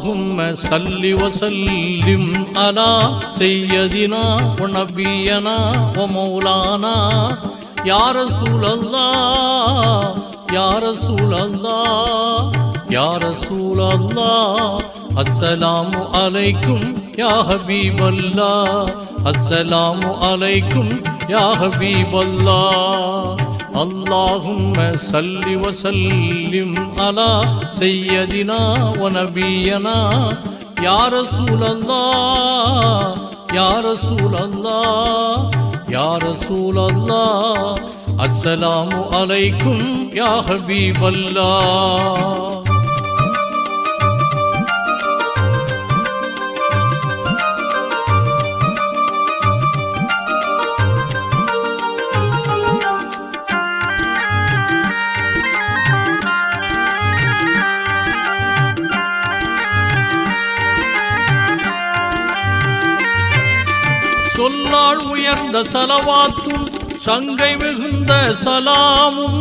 اللهم صل وسلم على سيدنا ونبينا ومولانا يا رسول الله يا رسول الله يا رسول الله السلام عليكم يا حبيب الله السلام عليكم يا حبيب الله اللهم صل وسلم على سيدنا ونبينا يا رسول الله يا رسول الله يا رسول الله السلام عليكم يا حبيب الله உயர்ந்த சலவாத்தும் சங்கை மிகுந்த சலாமும்.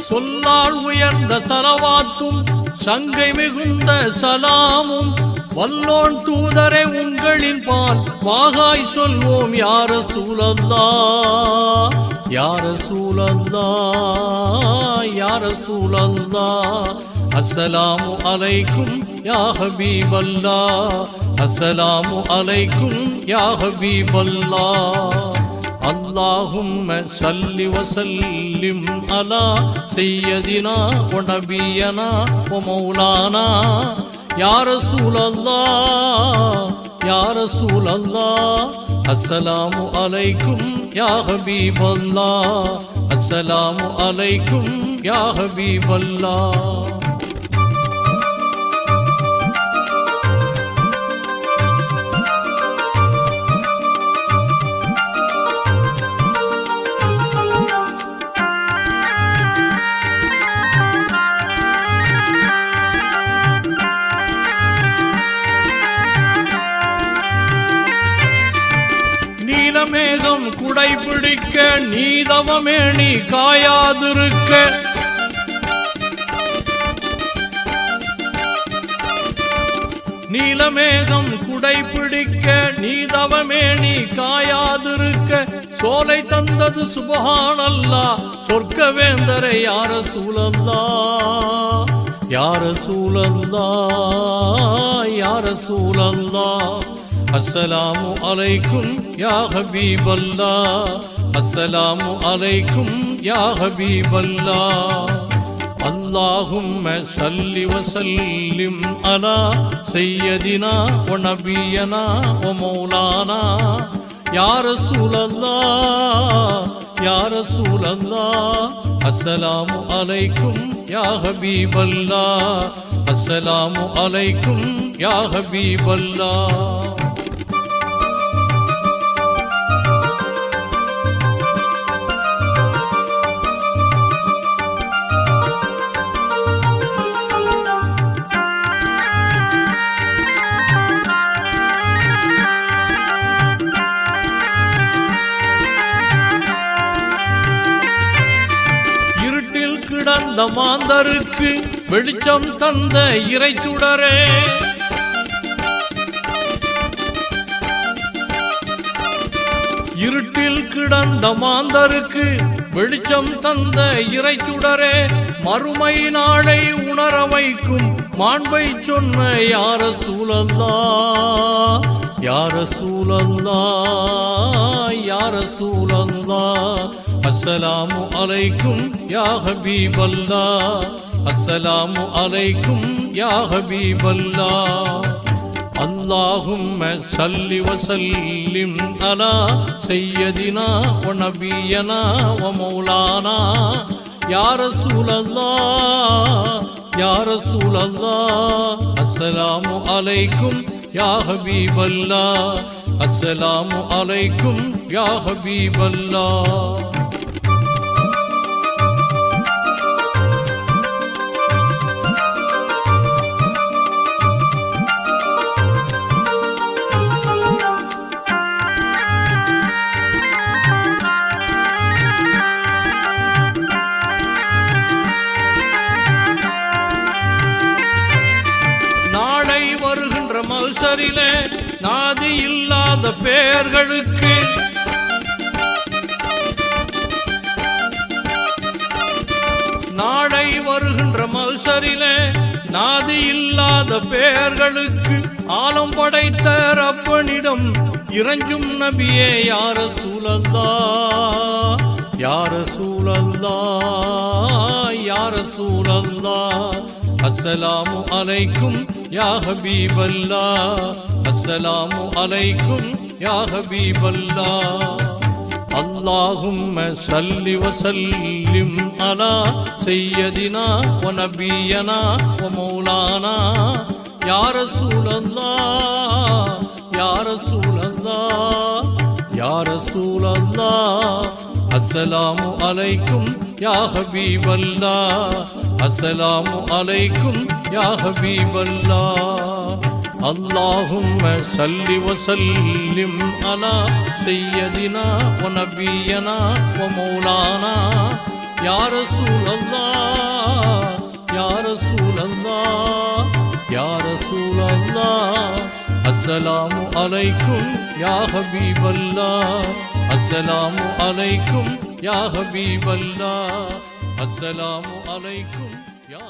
சொல்லால் உயர்ந்த சலவாத்தும் சங்கை மிகுந்த சலாமும். வல்லோன் தூதரை உங்களின் பால். வாகாய் சொல்வோம் யார சூழந்தா? யார சூழந்தா? யார சூழந்தா? அஸ்ஸலாமு அலைக்கும் யா ஹபீபல்லா. அஸ்ஸலாமு அலைக்கும் யா ஹபீபல்லா. அல்லாஹும்ம சல்லி வசல்லிம் அலா. செய்யதினா ஒனபியனா மௌலானா. யார சூழல்லா யார சூழல்லா அஸ்ஸலாமு அலைக்கும் யா ஹபீபல்லா அஸ்ஸலாமு அலைக்கும் யா ஹபீபல்லா மேகம் குடைபிடிக்க நீதவமேணி காயாதிருக்க. நீலமேகம் குடைபிடிக்க நீதவமேணி காயாதிருக்க. சோலை தந்தது சுபஹானல்லா சொர்க்கவேந்தரை யார சூழந்தா யார சூழந்தா யார சூழந்தா அஸ்ஸலாமு அலைக்கும் யா ஹபீபல்லா அஸ்ஸலாமு அலைக்கும் யா ஹபீபல்லா اللهم صل وسلم على سيدنا ونبينا ومولانا يا رسول الله يا رسول الله السلام عليكم يا حبيب الله السلام عليكم يا حبيب الله கிடந்த மாந்தருக்கு வெளிச்சம் தந்த இறைச்சுடரே இருட்டில் கிடந்த மாந்தருக்கு வெளிச்சம் தந்த இறைச்சுடரே மறுமை நாளை உணர வைக்கும் மாண்பை சொன்ன யார சூழல்லா யார சூழல்லா யார சூழல்லா அஸ்ஸலாமு அலைக்கும் யா ஹபீபல்லா அஸ்ஸலாமு அலைக்கும் யா ஹபீபல்லா اللهم صل وسلم على سيدنا ونبينا ومولانا يا رسول الله يا رسول الله السلام عليكم يا حبيب الله السلام عليكم يا حبيب الله இல்லாத பெயர்களுக்கு நாளை வருகின்ற மல்சரிலே நாதி இல்லாத பெயர்களுக்கு ஆலம் படைத்த ரப்பனிடம் இறஞ்சும் நபியே யார சூழல்லா? யார சூழல்லா? யார சூழல்லா? அஸ்ஸலாமு அலைக்கும் யா ஹபீபல்லா அஸ்ஸலாமு அலைக்கும் யா ஹபீபல்லா اللهم صل وسلم على سيدنا ونبينا ومولانا يا رسول الله يا رسول الله يا رسول الله السلام عليكم يا حبيب الله السلام عليكم يا حبيب الله اللهم صل وسلم على سيدنا ونبينا ومولانا يا رسول الله يا رسول الله يا رسول الله السلام عليكم يا حبيب الله السلام عليكم யா ஹபீபல்லா அஸ்ஸலாமு அலைக்கும் யா